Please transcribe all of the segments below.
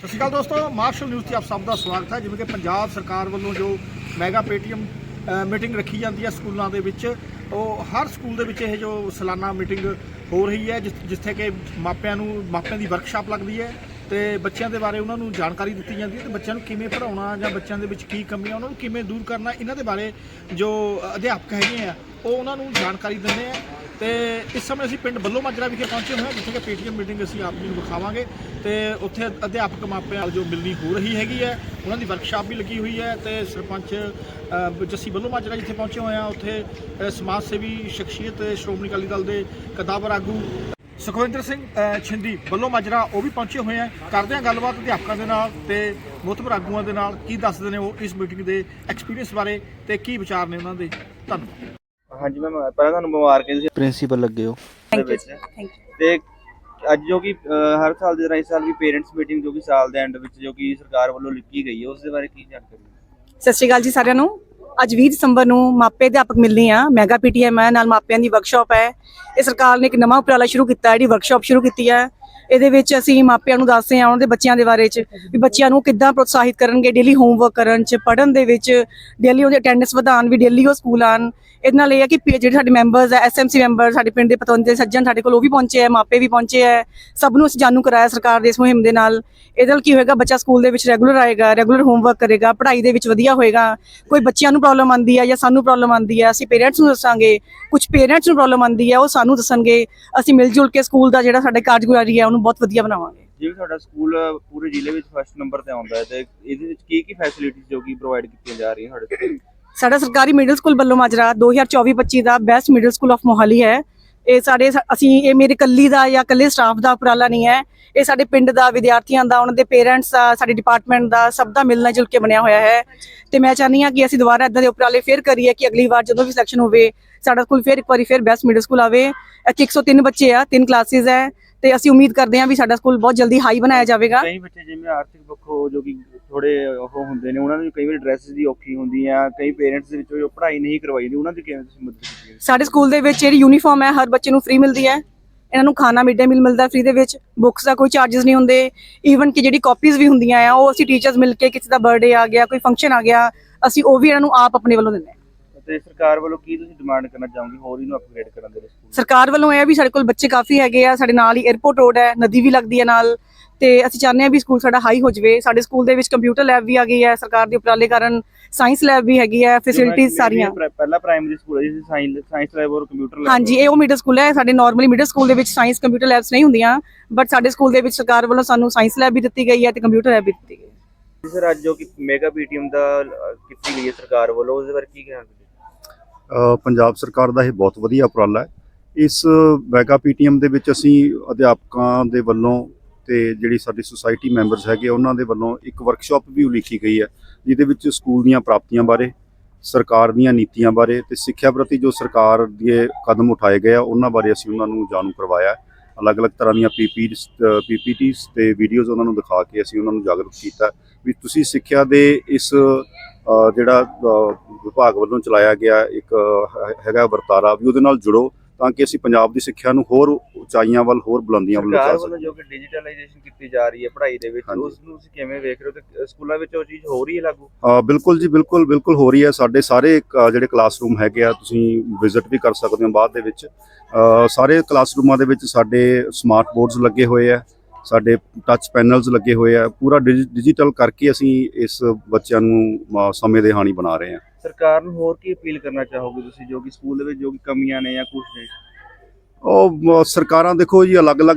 ਸਤਿ ਸ਼੍ਰੀ ਅਕਾਲ ਦੋਸਤੋ, martial news ਤੇ ਆਪ ਸਭ ਦਾ ਸਵਾਗਤ ਹੈ। ਜਿਵੇਂ ਕਿ ਪੰਜਾਬ ਸਰਕਾਰ ਵੱਲੋਂ ਜੋ ਮੈਗਾ ਪੇਟੀਐਮ ਮੀਟਿੰਗ ਰੱਖੀ ਜਾਂਦੀ ਹੈ ਸਕੂਲਾਂ ਦੇ ਵਿੱਚ, ਉਹ ਹਰ ਸਕੂਲ ਦੇ ਵਿੱਚ ਇਹ ਜੋ ਸਾਲਾਨਾ ਮੀਟਿੰਗ ਹੋ ਰਹੀ ਹੈ ਜਿਸ- ਜਿੱਥੇ ਕਿ ਮਾਪਿਆਂ ਨੂੰ, ਮਾਪਿਆਂ ਦੀ ਵਰਕਸ਼ਾਪ ਲੱਗਦੀ ਹੈ ਤੇ ਬੱਚਿਆਂ ਦੇ ਬਾਰੇ ਉਹਨਾਂ ਨੂੰ ਜਾਣਕਾਰੀ ਦਿੱਤੀ ਜਾਂਦੀ ਹੈ ਤੇ ਬੱਚਿਆਂ ਨੂੰ ਕਿਵੇਂ ਪੜ੍ਹਾਉਣਾ ਜਾਂ ਬੱਚਿਆਂ ਦੇ ਵਿੱਚ ਕੀ ਕਮੀਆਂ, ਉਹਨਾਂ ਨੂੰ ਕਿਵੇਂ ਦੂਰ ਕਰਨਾ, ਇਹਨਾਂ ਦੇ ਬਾਰੇ ਜੋ ਅਧਿਆਪਕ ਹੈਗੇ ਆ ਉਹ ਉਹਨਾਂ ਨੂੰ ਜਾਣਕਾਰੀ ਦਿੰਦੇ ਆ। ਤੇ ਇਸ ਸਮੇਂ ਅਸੀਂ ਪਿੰਡ ਬੱਲੋ ਮਾਜਰਾ ਵਿਖੇ ਪਹੁੰਚੇ ਹੋਏ ਹਾਂ, ਜਿੱਥੇ ਕਿ ਪੇਟੀਐਮ ਮੀਟਿੰਗ ਅਸੀਂ ਆਪ ਜੀ ਨੂੰ ਵਿਖਾਵਾਂਗੇ। ਤੇ ਉੱਥੇ ਅਧਿਆਪਕ ਮਾਪਿਆਂ ਨਾਲ ਜੋ ਮਿਲਣੀ ਹੋ ਰਹੀ ਹੈਗੀ ਹੈ, ਉਹਨਾਂ ਦੀ ਵਰਕਸ਼ਾਪ ਵੀ ਲੱਗੀ ਹੋਈ ਹੈ ਤੇ ਸਰਪੰਚ ਜੱਸੀ ਬੱਲੋ ਮਾਜਰਾ ਜਿੱਥੇ ਪਹੁੰਚੇ ਹੋਏ ਆ ਉੱਥੇ ਸਮਾਜ ਸੇਵੀ ਸ਼ਖਸੀਅਤ ਸ਼੍ਰੋਮਣੀ ਅਕਾਲੀ ਦਲ ਦੇ ਕਦਾਵਰ ਆਗੂ ਸੁਖਵਿੰਦਰ ਸਿੰਘ ਛਿੰਦੀ ਵੱਲੋਂ ਮਾਜਰਾ ਉਹ ਵੀ ਪਹੁੰਚੇ ਹੋਏ ਆ। ਕਰਦੇ ਆ ਗੱਲਬਾਤ ਅਧਿਆਪਕਾਂ ਦੇ ਨਾਲ ਤੇ ਮੁਤਬਰ ਆਗੂਆਂ ਦੇ ਨਾਲ। ਕੀ ਦੱਸਦੇ ਨੇ ਉਹ ਇਸ ਮੀਟਿੰਗ ਦੇ ਐਕਸਪੀਰੀਅੰਸ ਬਾਰੇ ਤੇ ਕੀ ਵਿਚਾਰ ਨੇ ਉਹਨਾਂ ਦੇ? ਧੰਨਵਾਦ। ਹਾਂਜੀ ਮੈਂ ਪਹਿਲਾਂ ਤੁਹਾਨੂੰ ਮੁਬਾਰਕ ਹੈ ਤੁਸੀਂ ਪ੍ਰਿੰਸੀਪਲ ਲੱਗੇ ਹੋ। ਦੇ ਵਿੱਚ ਤੇ ਅੱਜ ਜੋ ਕਿ ਅਹ, ਹਰ ਸਾਲ ਦੀ ਤਰ੍ਹਾਂ ਇਸ ਸਾਲ ਵੀ ਪੇਰੈਂਟਸ ਮੀਟਿੰਗ ਜੋ ਕਿ ਸਾਲ ਦੇ ਐਂਡ ਵਿੱਚ ਜੋ ਕਿ ਸਰਕਾਰ ਵੱਲੋਂ ਲਿਖੀ ਗਈ ਹੈ ਉਸ ਦੇ ਬਾਰੇ ਕੀ ਜਾਣਕਾਰੀ ਹੈ? ਸਤਿ ਸ਼੍ਰੀ ਅਕਾਲ ਜੀ ਸਾਰਿਆਂ ਨੂੰ। ਅੱਜ 20 ਦਸੰਬਰ ਨੂੰ ਮਾਪੇ ਅਧਿਆਪਕ ਮਿਲਣੀ ਆ ਮੈਗਾ ਪੀਟੀਐਮ ਹੈ ਨਾਲ ਮਾਪਿਆਂ ਦੀ ਵਰਕਸ਼ਾਪ ਹੈ। ਇਹ ਸਰਕਾਰ ਨੇ ਇੱਕ ਨਵਾਂ ਉਪਰਾਲਾ ਸ਼ੁਰੂ ਕੀਤਾ ਹੈ ਜਿਹੜੀ ਵਰਕਸ਼ਾਪ ਸ਼ੁਰੂ ਕੀਤੀ ਹੈ। ਇਹਦੇ ਵਿੱਚ ਅਸੀਂ ਮਾਪਿਆਂ ਨੂੰ ਦੱਸਦੇ ਹਾਂ ਉਹਨਾਂ ਦੇ ਬੱਚਿਆਂ ਦੇ ਬਾਰੇ ਚ, ਵੀ ਬੱਚਿਆਂ ਨੂੰ ਕਿੱਦਾਂ ਪ੍ਰੋਤਸਾਹਿਤ ਕਰਨਗੇ ਡੇਲੀ ਹੋਮਵਰਕ ਕਰਨ ਚ, ਪੜ੍ਹਨ ਦੇ ਵਿੱਚ ਡੇਲੀ ਉਹਦੀ ਅਟੈਂਡੈਂਸ ਵਧਾਉਣ, ਵੀ ਡੇਲੀ ਉਹ ਸਕੂਲ ਆਣ ਇਹਦੇ ਨਾਲ ਇਹ ਹੈ ਕਿ ਪੀ- ਜਿਹੜੇ ਸਾਡੇ ਮੈਂਬਰਸ ਹੈ ਐਸਐਮਸੀ ਮੈਂਬਰ ਸਾਡੇ ਪਿੰਡ ਦੇ ਪਤਵੰਤੇ ਸੱਜਣ ਸਾਡੇ ਕੋਲ ਉਹ ਵੀ ਪਹੁੰਚੇ ਹੈ ਮਾਪੇ ਵੀ ਪਹੁੰਚੇ ਹੈ ਸਭ ਨੂੰ ਅਸੀਂ ਜਾਣੂ ਕਰਾਇਆ ਸਰਕਾਰ ਦੇ ਇਸ ਮੁਹਿੰਮ ਦੇ ਨਾਲ। ਇਹਦੇ ਨਾਲ ਕੀ ਹੋਏਗਾ, ਬੱਚਾ ਸਕੂਲ ਦੇ ਵਿੱਚ ਰੈਗੂਲਰ ਆਏਗਾ ਰੈਗੂਲਰ ਹੋਮਵਰਕ ਕਰੇਗਾ, ਪੜ੍ਹਾਈ ਦੇ ਵਿੱਚ ਵਧੀਆ ਹੋਏਗਾ, ਕੋਈ ਬੱਚਿਆਂ ਨੂੰ ਪ੍ਰੋਬਲਮ ਆਂਦੀ ਹੈ ਜਾਂ ਸਾਨੂੰ ਪ੍ਰੋਬਲਮ ਆਂਦੀ ਹੈ ਅਸੀਂ ਪੇਰੈਂਟਸ ਨੂੰ ਦੱਸਾਂਗੇ ਕੁਝ ਪੇਰੈਂਟਸ ਨੂੰ ਪ੍ਰੋਬਲਮ ਆਂਦੀ ਹੈ ਉਹ ਸਾਨੂੰ ਦੱਸਣਗੇ, ਅਸੀਂ ਮਿਲ ਜੁਲ ਕੇ ਸਕੂਲ ਦਾ ਜਿਹੜਾ ਸਾਡੇ ਕਾਰਜਗੁਜ਼ਾਰੀ ਹੈ ਉਹਨੂੰ ਬਹੁਤ ਵਧੀਆ ਬਣਾਵਾਂਗੇ। ਜਿਵੇਂ ਤੁਹਾਡਾ ਸਕੂਲ ਪੂਰੇ ਜ਼ਿਲ੍ਹੇ ਵਿੱਚ ਫਸਟ ਨੰਬਰ ਤੇ ਆਉਂਦਾ ਹੈ ਤੇ ਇਹਦੇ ਵਿੱਚ ਕੀ ਕੀ ਫੈਸਿਲਿਟੀਜ਼ ਜੋ ਕਿ ਪ੍ਰੋਵਾਈਡ ਕੀਤੀਆਂ ਜਾ ਰਹੀਆਂ ਤੁਹਾਡੇ ਸਕੂਲ? ਸਾਡਾ ਸਰਕਾਰੀ middle school Ballo Majra 2024-25 the best middle school of Mohali ਹੈ। ਇਹ ਸਾਡੇ ਅਸੀਂ ਇਹ ਮੇਰੇ ਕੱਲੀ ਦਾ ਜਾਂ ਕੱਲੇ ਸਟਾਫ ਦਾ ਉਪਰਾਲਾ ਨਹੀਂ ਹੈ। ਇਹ ਸਾਡੇ ਪਿੰਡ ਦਾ ਵਿਦਿਆਰਥੀਆਂ ਦਾ ਉਹਨਾਂ ਦੇ ਪੇਰੈਂਟਸ ਦਾ ਸਾਡੇ ਡਿਪਾਰਟਮੈਂਟ ਦਾ ਸਭ ਦਾ ਮਿਲਣਾ ਜੁਲ ਕੇ ਬਣਿਆ ਹੋਇਆ ਹੈ। ਤੇ ਮੈਂ ਚਾਹੁੰਦੀ ਹਾਂ ਕਿ ਅਸੀਂ ਦੁਬਾਰਾ ਇਦਾਂ ਦੇ ਉਪਰਾਲੇ ਫੇਰ ਕਰੀਏ ਕਿ ਅਗਲੀ ਵਾਰ ਜਦੋਂ ਵੀ ਸਿਲੈਕਸ਼ਨ ਹੋਵੇ ਸਾਡਾ ਸਕੂਲ ਫੇਰ ਇੱਕ ਵਾਰੀ ਫੇਰ ਬੈਸਟ ਮਿਡਲ ਸਕੂਲ ਆਵੇ। ਇੱਥੇ 103 ਬੱਚੇ ਆ ਤਿੰਨ ਕਲਾਸਿਸ ਹੈ। ਤੇ ਅਸੀਂ ਉਮੀਦ ਕਰਦੇ ਹਾਂ ਵੀ ਸਾਡਾ ਸਕੂਲ ਬਹੁਤ ਜਲਦੀ ਹਾਈ ਬਣਾਇਆ ਜਾਵੇਗਾ। ਕਈ ਬੱਚੇ ਜਿਵੇਂ ਆਰਥਿਕ ਪੱਖੋਂ ਜੋ ਕਿ ਥੋੜੇ ਉਹ ਹੁੰਦੇ ਨੇ ਉਹਨਾਂ ਨੂੰ ਕਈ ਵਾਰ ਡਰੈਸਸ ਦੀ ਔਖੀ ਹੁੰਦੀ ਆ ਕਈ ਪੇਰੈਂਟਸ ਦੇ ਵਿੱਚੋਂ ਪੜ੍ਹਾਈ ਨਹੀਂ ਕਰਵਾਈ ਉਹਨਾਂ ਦੀ ਕਿਵੇਂ ਤੁਸੀਂ ਮਦਦ ਕੀਤੀ ਸਾਡੇ ਸਕੂਲ ਦੇ ਵਿੱਚ ਜਿਹੜੀ ਯੂਨੀਫਾਰਮ ਹੈ ਹਰ ਬੱਚੇ ਨੂੰ ਫ੍ਰੀ ਮਿਲਦੀ ਹੈ। ਇਹਨਾਂ ਨੂੰ ਖਾਣਾ ਮਿਡ ਡੇ ਮੀਲ ਮਿਲਦਾ ਫ੍ਰੀ ਦੇ ਵਿੱਚ ਬੁੱਕਸ ਦਾ ਕੋਈ ਚਾਰजेस ਨਹੀਂ ਹੁੰਦੇ। ਈਵਨ ਕਿ ਜਿਹੜੀ ਕਾਪੀਜ਼ ਵੀ ਹੁੰਦੀਆਂ ਆ ਉਹ ਅਸੀਂ ਟੀਚਰਸ ਮਿਲ ਕੇ ਕਿਸੇ ਦਾ ਬਰਥਡੇ ਆ ਗਿਆ ਕੋਈ ਫੰਕਸ਼ਨ ਆ ਗਿਆ ਅਸੀਂ ਉਹ ਵੀ ਇਹਨਾਂ ਨੂੰ ਆਪ ਆਪਣੇ ਵੱਲੋਂ ਦਿੰਦੇ ਹਾਂ। ਤੇ ਸਰਕਾਰ ਵੱਲੋਂ ਕੀ ਤੁਸੀਂ ਡਿਮਾਂਡ ਕਰਨਾ ਚਾਹੋਗੇ? ਹੋਰ ਇਹਨੂੰ ਅਪਗ੍ਰੇਡ ਕਰਨ ਦੇ ਲਈ ਸਰਕਾਰ ਵੱਲੋਂ ਇਹ ਵੀ ਸਾਡੇ ਕੋਲ ਬੱਚੇ ਕਾਫੀ ਹੈਗੇ ਆ ਸਾਡੇ ਨਾਲ ਹੀ 에어ਪੋਰਟ ਰੋਡ ਹੈ ਨਦੀ ਵੀ ਲੱਗਦੀ ਹੈ ਨਾਲ ਤੇ ਅਸੀਂ ਚਾਹੁੰਦੇ ਹਾਂ ਵੀ ਸਕੂਲ ਸਾਡਾ ਹਾਈ ਹੋ ਜਾਵੇ। ਸਾਡੇ ਸਕੂਲ ਦੇ ਵਿੱਚ ਕੰਪਿਊਟਰ ਲੈਬ ਵੀ ਆ ਗਈ ਹੈ ਸਰਕਾਰ ਦੇ ਉਪਰਾਲੇ ਕਾਰਨ ਸਾਇੰਸ ਲੈਬ ਵੀ ਹੈਗੀ ਹੈ ਫੈਸਿਲਿਟੀਆਂ ਸਾਰੀਆਂ। ਪਹਿਲਾ ਪ੍ਰਾਇਮਰੀ ਸਕੂਲ ਹੈ ਜਿਸ ਸਾਇੰਸ ਸਾਇੰਸ ਲੈਬ ਔਰ ਕੰਪਿਊਟਰ ਲੈਬ ਹਾਂਜੀ ਇਹ ਉਹ ਮਿਡਲ ਸਕੂਲ ਹੈ ਸਾਡੇ ਨਾਰਮਲੀ ਮਿਡਲ ਸਕੂਲ ਦੇ ਵਿੱਚ ਸਾਇੰਸ ਕੰਪਿਊਟਰ ਲੈਬਸ ਨਹੀਂ ਹੁੰਦੀਆਂ ਬਟ ਸਾਡੇ ਸਕੂਲ ਦੇ ਵਿੱਚ ਸਰਕਾਰ ਵੱਲੋਂ ਸਾਨੂੰ ਸਾਇੰਸ ਲੈਬ ਵੀ ਦਿੱਤੀ ਗਈ ਹੈ ਤੇ ਕੰਪਿਊਟਰ ਲੈਬ ਵੀ ਦਿੱਤੀ ਗਈ ਹੈ। ਸਰ ਅੱਜ ਜੋ ਕਿ ਮੇਗਾ ਪੀਟੀਐਮ ਦਾ ਕੀਤੀ ਗਈ ਹੈ ਸਰਕਾਰ ਵੱਲੋਂ ਉਸ ਦੇ ਬਾਰੇ ਕੀ ਕਹਿਣਾ ਪੰਜਾਬ ਸਰਕਾਰ ਦਾ ਇਹ ਬਹੁਤ ਵਧੀਆ ਉਪਰਾਲਾ ਹੈ। ਇਸ ਮੈਗਾ ਪੀਟੀਐਮ ਦੇ ਵਿੱਚ ਅਸੀਂ ਅਧਿਆਪਕਾਂ ਦੇ ਵੱਲੋਂ ਤੇ ਜਿਹੜੀ ਸਾਡੀ ਸੁਸਾਇਟੀ ਮੈਂਬਰਸ ਹੈਗੇ, ਉਹਨਾਂ ਦੇ ਵੱਲੋਂ ਇੱਕ ਵਰਕਸ਼ਾਪ ਵੀ ਉਲੀਕੀ ਗਈ ਹੈ, ਜਿਹਦੇ ਵਿੱਚ ਸਕੂਲ ਦੀਆਂ ਪ੍ਰਾਪਤੀਆਂ ਬਾਰੇ, ਸਰਕਾਰ ਦੀਆਂ ਨੀਤੀਆਂ ਬਾਰੇ ਤੇ ਸਿੱਖਿਆ ਪ੍ਰਤੀ ਜੋ ਸਰਕਾਰ ਦੇ ਕਦਮ ਉਠਾਏ ਗਏ ਆ, ਉਹਨਾਂ ਬਾਰੇ ਅਸੀਂ ਉਹਨਾਂ ਨੂੰ ਜਾਣੂ ਕਰਵਾਇਆ ਅਲੱਗ-ਅਲੱਗ ਤਰ੍ਹਾਂ ਦੀਆਂ ਪੀਪੀਸ ਪੀਪੀਟੀਸ ਤੇ ਵੀਡੀਓਜ਼ ਉਹਨਾਂ ਨੂੰ ਦਿਖਾ ਕੇ ਅਸੀਂ ਉਹਨਾਂ ਨੂੰ ਜਾਗਰੂਕ ਕੀਤਾ ਵੀ ਤੁਸੀਂ ਸਿੱਖਿਆ ਦੇ ਇਸ ਜਿਹੜਾ ਵਿਭਾਗ ਵੱਲੋਂ ਚਲਾਇਆ ਗਿਆ ਇੱਕ ਹੈਗਾ ਵਰਤਾਰਾ ਵੀ ਉਹਦੇ ਨਾਲ ਜੁੜੋ ਤਾਂ ਕਿ ਅਸੀਂ ਪੰਜਾਬ ਦੀ ਸਿੱਖਿਆ ਨੂੰ ਹੋਰ ਉਚਾਈਆਂ ਵੱਲ ਹੋਰ ਬੁਲੰਦੀਆਂ ਵੱਲ ਲਿਜਾ ਵੱਲੋਂ ਜੋ ਕਿ ਡਿਜੀਟਲਾਈਜੇਸ਼ਨ ਕੀਤੀ ਜਾ ਰਹੀ ਹੈ ਪੜ੍ਹਾਈ ਦੇ ਵਿੱਚ। ਉਸ ਨੂੰ ਤੁਸੀਂ ਕਿਵੇਂ ਵੇਖ ਰਹੇ ਹੋ ਤੇ ਸਕੂਲਾਂ ਵਿੱਚ ਉਹ ਚੀਜ਼ ਹੋ ਰਹੀ ਹੈ ਲਾਗੂ? ਬਿਲਕੁਲ ਜੀ ਬਿਲਕੁਲ ਬਿਲਕੁਲ ਹੋ ਰਹੀ ਹੈ। ਸਾਡੇ ਸਾਰੇ ਜਿਹੜੇ ਕਲਾਸਰੂਮ ਹੈਗੇ ਆ ਤੁਸੀਂ ਵਿਜ਼ਿਟ ਵੀ ਕਰ ਸਕਦੇ ਹੋ ਬਾਅਦ ਦੇ ਵਿੱਚ। ਸਾਰੇ ਕਲਾਸਰੂਮਾਂ ਦੇ ਵਿੱਚ ਸਾਡੇ ਸਮਾਰਟ ਬੋਰਡਸ ਲੱਗੇ ਹੋਏ ਆ। ਸਾਡੇ ਟੱਚ ਪੈਨਲਸ ਲੱਗੇ ਹੋਏ ਆ। ਪੂਰਾ ਡਿਜੀਟਲ ਕਰਕੇ ਅਸੀਂ ਇਸ ਬੱਚਿਆਂ ਨੂੰ ਸਮੇਂ ਦੇ ਹਾਣੀ ਬਣਾ ਰਹੇ ਹਾਂ ਸਰਕਾਰ ਨੂੰ ਹੋਰ ਕੀ ਅਪੀਲ ਕਰਨਾ ਚਾਹੋਗੇ ਤੁਸੀਂ ਜੋ ਕਿ ਸਕੂਲ ਦੇ ਵਿੱਚ ਜੋ ਕਿ ਕਮੀਆਂ ਨੇ ਜਾਂ ਕੁਝ ਨੇ? ਉਹ ਸਰਕਾਰਾਂ ਦੇਖੋ ਜੀ ਅਲੱਗ-ਅਲੱਗ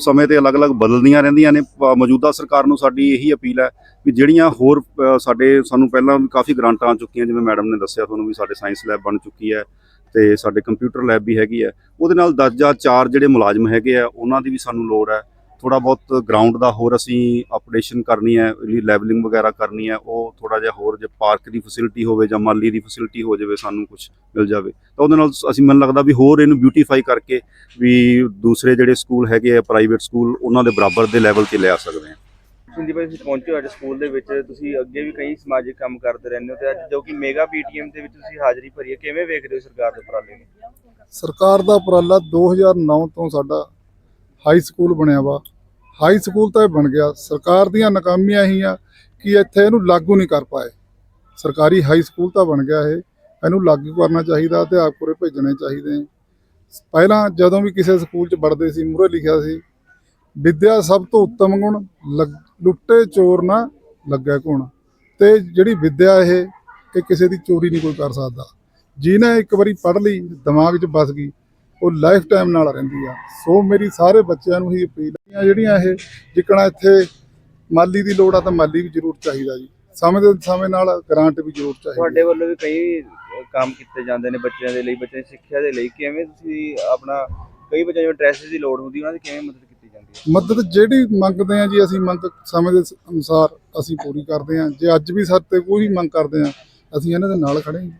ਸਮੇਂ ਤੇ ਅਲੱਗ-ਅਲੱਗ ਬਦਲਦੀਆਂ ਰਹਿੰਦੀਆਂ ਨੇ। ਮੌਜੂਦਾ ਸਰਕਾਰ ਨੂੰ ਸਾਡੀ ਇਹੀ ਅਪੀਲ ਹੈ ਵੀ ਜਿਹੜੀਆਂ ਹੋਰ ਸਾਡੇ ਸਾਨੂੰ ਪਹਿਲਾਂ ਵੀ ਕਾਫੀ ਗ੍ਰਾਂਟਾਂ ਆ ਚੁੱਕੀਆਂ ਜਿਵੇਂ ਮੈਡਮ ਨੇ ਦੱਸਿਆ ਤੁਹਾਨੂੰ ਵੀ ਸਾਡੇ ਸਾਇੰਸ ਲੈਬ ਬਣ ਚੁੱਕੀ ਹੈ ਤੇ ਸਾਡੇ ਕੰਪਿਊਟਰ ਲੈਬ ਵੀ ਹੈਗੀ ਹੈ। ਉਹਦੇ ਨਾਲ ਦਰਜਾ ਚਾਰ ਜਿਹੜੇ ਮੁਲਾਜ਼ਮ ਹੈਗੇ ਆ ਉਹਨਾਂ ਦੀ ਵੀ ਸਾਨੂੰ ਲੋੜ ਹੈ। ਥੋੜਾ ਬਹੁਤ ਗਰਾਊਂਡ ਦਾ ਹੋਰ ਅਸੀਂ ਅਪਡੇਸ਼ਨ ਕਰਨੀ ਹੈ ਇਹਦੀ ਲੈਵਲਿੰਗ ਵਗੈਰਾ ਕਰਨੀ ਹੈ ਉਹ ਥੋੜਾ ਜਿਹਾ ਹੋਰ ਜੇ ਪਾਰਕ ਦੀ ਫੈਸਿਲਿਟੀ ਹੋਵੇ ਜਾਂ ਮਾਲੀ ਦੀ ਫੈਸਿਲਿਟੀ ਹੋ ਜਾਵੇ ਸਾਨੂੰ ਕੁਝ ਮਿਲ ਜਾਵੇ। ਤਾਂ ਉਹਦੇ ਨਾਲ ਅਸੀਂ ਮੈਨੂੰ ਲੱਗਦਾ ਵੀ ਹੋਰ ਇਹਨੂੰ ਬਿਊਟੀਫਾਈ ਕਰਕੇ ਵੀ ਦੂਸਰੇ ਜਿਹੜੇ ਸਕੂਲ ਹੈਗੇ ਆ ਪ੍ਰਾਈਵੇਟ ਸਕੂਲ ਉਹਨਾਂ ਦੇ ਬਰਾਬਰ ਦੇ ਲੈਵਲ ਤੇ ਲਿਆ ਸਕਦੇ ਹਾਂ। ਸਿੰਧੀ ਭਾਈ ਤੁਸੀਂ ਪਹੁੰਚੇ ਹੋ ਅੱਜ ਸਕੂਲ ਦੇ ਵਿੱਚ ਤੁਸੀਂ ਅੱਗੇ ਵੀ ਕਈ ਸਮਾਜਿਕ ਕੰਮ ਕਰਦੇ ਰਹਿੰਦੇ ਹੋ ਤੇ ਅੱਜ ਜੋ ਕਿ ਮੇਗਾ ਪੀਟੀਐਮ ਦੇ ਵਿੱਚ ਤੁਸੀਂ ਹਾਜ਼ਰੀ ਭਰੀ ਹੈ ਕਿਵੇਂ ਵੇਖਦੇ ਹੋ ਸਰਕਾਰ ਦੇ ਉਪਰਾਲੇ ਨੂੰ? ਸਰਕਾਰ ਦਾ ਉਪਰਾਲਾ 2009 ਤੋਂ ਸਾਡਾ ਹਾਈ ਸਕੂਲ ਬਣਿਆ ਵਾ। ਹਾਈ ਸਕੂਲ ਤਾਂ ਇਹ ਬਣ ਗਿਆ। ਸਰਕਾਰ ਦੀਆਂ ਨਾਕਾਮੀਆਂ ਹੀ ਆ ਕਿ ਇੱਥੇ ਇਹਨੂੰ ਲਾਗੂ ਨਹੀਂ ਕਰ ਪਾਏ। ਸਰਕਾਰੀ ਹਾਈ ਸਕੂਲ ਤਾਂ ਬਣ ਗਿਆ ਇਹ। ਇਹਨੂੰ ਲਾਗੂ ਕਰਨਾ ਚਾਹੀਦਾ ਅਧਿਆਪਕ ਉਰੇ ਭੇਜਣੇ ਚਾਹੀਦੇ। ਪਹਿਲਾਂ ਜਦੋਂ ਵੀ ਕਿਸੇ ਸਕੂਲ 'ਚ ਵੜਦੇ ਸੀ, ਮੂਹਰੇ ਲਿਖਿਆ ਸੀ, ਵਿਦਿਆ ਸਭ ਤੋਂ ਉੱਤਮ ਗੁਣ, ਲੱਗ- ਲੁੱਟੇ ਚੋਰ ਨਾ ਲੱਗਿਆ ਗੁਣ ਤੇ ਜਿਹੜੀ ਵਿਦਿਆ ਇਹ ਇਹ ਕਿਸੇ ਦੀ ਚੋਰੀ ਨਹੀਂ ਕੋਈ ਕਰ ਸਕਦਾ। ਜਿਹਨੇ ਇੱਕ ਵਾਰੀ ਪੜ੍ਹ ਲਈ, ਦਿਮਾਗ 'ਚ ਬਸ ਗਈ ਉਹ ਲਾਈਫ ਟਾਈਮ ਨਾਲ ਰਹਿੰਦੀ ਆ। ਸੋ ਮੇਰੀ ਸਾਰੇ ਬੱਚਿਆਂ ਨੂੰ ਹੀ ਅਪੀਲ ਹੈ ਜਿਹੜੀਆਂ ਇਹ ਜਿੱਕਣਾ ਇੱਥੇ ਮਾਲੀ ਦੀ ਲੋੜ ਆ ਤਾਂ ਮਾਲੀ ਵੀ ਜ਼ਰੂਰ ਚਾਹੀਦਾ ਜੀ। ਸਮੇਂ ਦੇ ਸਮੇਂ ਨਾਲ ਗ੍ਰਾਂਟ ਵੀ ਜ਼ਰੂਰ ਚਾਹੀਦੀ ਤੁਹਾਡੇ ਵੱਲੋਂ ਵੀ ਕਈ ਕੰਮ ਕੀਤੇ ਜਾਂਦੇ ਨੇ ਬੱਚਿਆਂ ਦੇ ਲਈ ਬੱਚਿਆਂ ਦੀ ਸਿੱਖਿਆ ਦੇ ਲਈ। ਕਿਵੇਂ ਤੁਸੀਂ ਆਪਣਾ ਕਈ ਬੱਚਿਆਂ ਨੂੰ ਡਰੈਸਸ ਦੀ ਲੋੜ ਹੁੰਦੀ ਉਹਨਾਂ ਦੀ ਕਿਵੇਂ ਮਦਦ ਕੀਤੀ ਜਾਂਦੀ ਹੈ? ਮਦਦ ਜਿਹੜੀ ਮੰਗਦੇ ਆ ਜੀ ਅਸੀਂ ਮੰਗ ਸਮੇਂ ਦੇ ਅਨੁਸਾਰ ਅਸੀਂ ਪੂਰੀ ਕਰਦੇ ਆ। ਜੇ ਅੱਜ ਵੀ ਸਾਡੇ ਕੋਈ ਮੰਗ ਕਰਦੇ ਆ ਅਸੀਂ ਇਹਨਾਂ ਦੇ ਨਾਲ ਖੜੇ ਹਾਂ